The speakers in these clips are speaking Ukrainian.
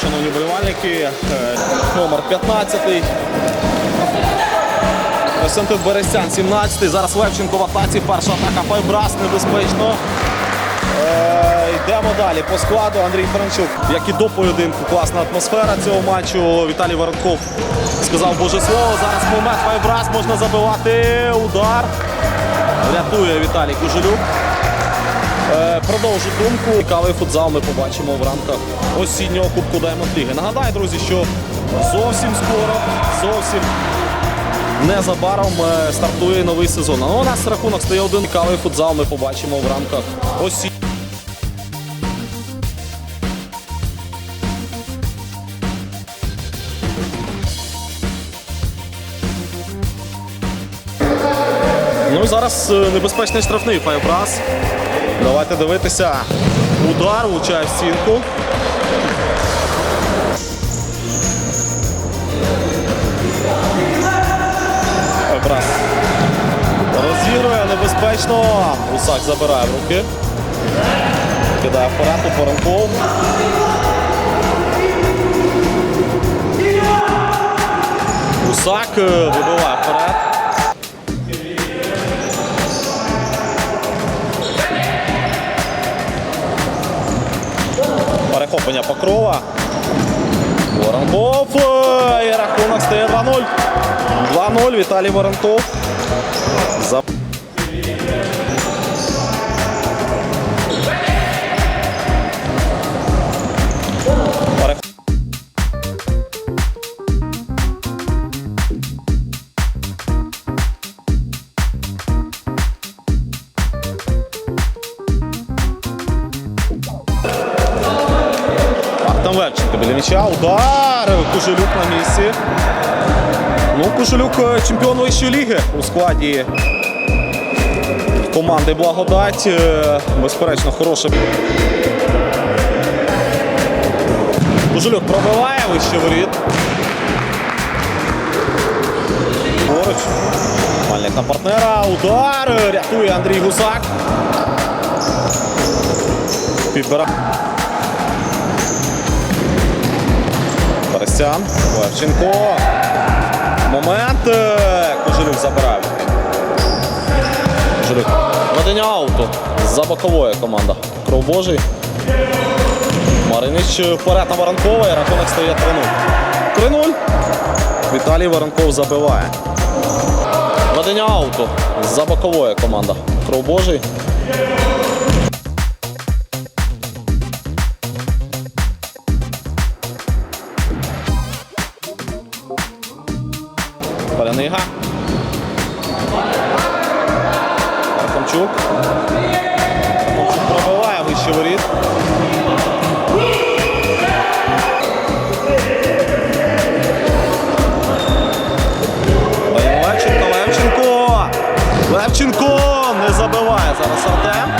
шановні болівальники. Е, Номер 15. Костянтин Берестян, 17-й. Зараз Левченко в атаці. Перша атака Файбрас небезпечно. Е, йдемо далі по складу. Андрій Франчук, як і до поєдинку, класна атмосфера цього матчу. Віталій Воронков сказав Боже слово. Зараз момент Файбрас можна забивати. Удар. Рятує Віталій Кужелюк. Е, Продовжу думку. Цікавий футзал ми побачимо в рамках осіннього Кубку Даймонд Ліги. Нагадаю, друзі, що зовсім скоро, зовсім незабаром е, стартує новий сезон. А у нас рахунок стає один цікавий футзал. Ми побачимо в рамках осіннього. Ну зараз е, небезпечний штрафний Файбрас. Давайте дивитися. Удар влучає в стінку. Файбрас. Розігрує небезпечно. Гусак забирає в руки. Кидає вперед у Воронков. Гусак е, вибиває вперед. Перехоплення Покрова. Воронков. І рахунок стає 2-0. 2-0. Віталій Воронков. Левченко біля м'яча. Удар. Кужелюк на місці. Ну, Кужелюк е, чемпіон вищої ліги у складі команди Благодать. Е, Безперечно, хороше. Кужелюк пробиває вище воріт. Мальник на партнера. Удар. Рятує Андрій Гусак. Підбирає. Перестян. Левченко. Момент. е, Кожелюк забирає. Кожелюк. Ведення ауту. За бокової команда. Кров Божий. Маринич вперед на Воронкова і рахунок стає 3-0. 3-0. Віталій Воронков забиває. Ведення ауту. За бокової команда. Кров Божий. Палянига. Рахамчук. Рахамчук пробиває вище воріт. Левченко, Левченко! Левченко! Не забиває зараз Артем.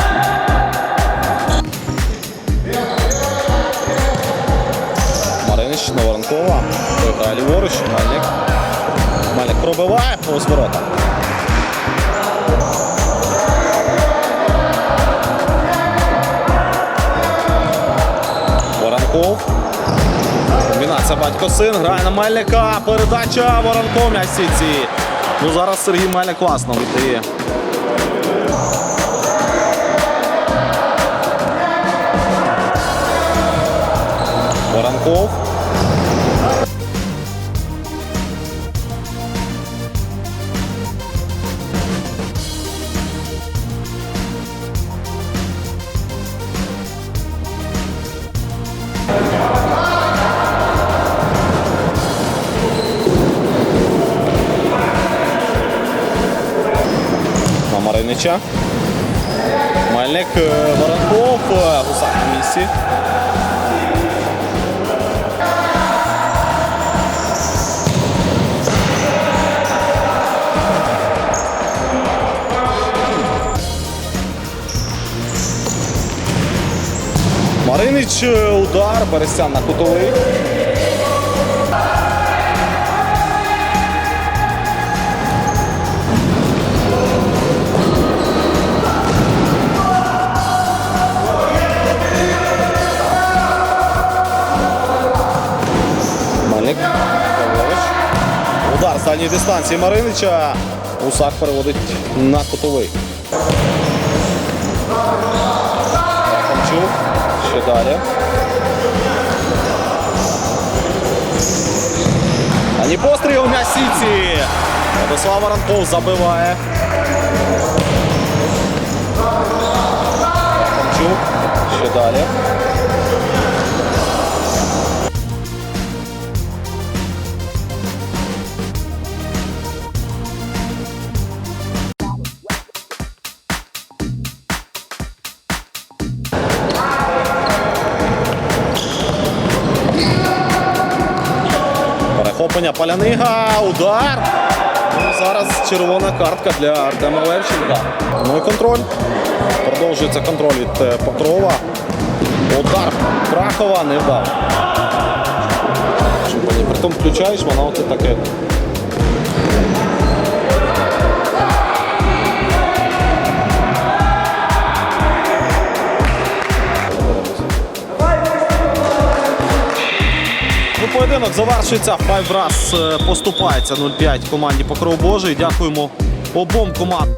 Маринич на Воронкова. Грає ліворуч. Мальник. Мальник пробиває повз ворота. Воронков. Комбінація батько-син. Грає на Мельника. Передача Воронков в сітці. Ну зараз Сергій Мельник класно віддає. Воронков. На Маринича. Мельник е, Воронков. е, Гусак на місці. Маринич е, удар, Берестян на кутовий. Дальній дистанції Маринича. Усак переводить на кутовий. Рахамчук. Ще далі. Ані постріл на сіці. Владислав Воронков забиває. Рахамчук. Ще далі. Перехоплення Палянига, удар. Ну, зараз червона картка для Артема Левченка. Ну і контроль. Продовжується контроль від е, Петрова. Удар Крахова не вдав. Притом включаєш, вона оце таке. Поєдинок завершується. Файвраз поступається 0-5 команді Покров Божий. Дякуємо обом командам.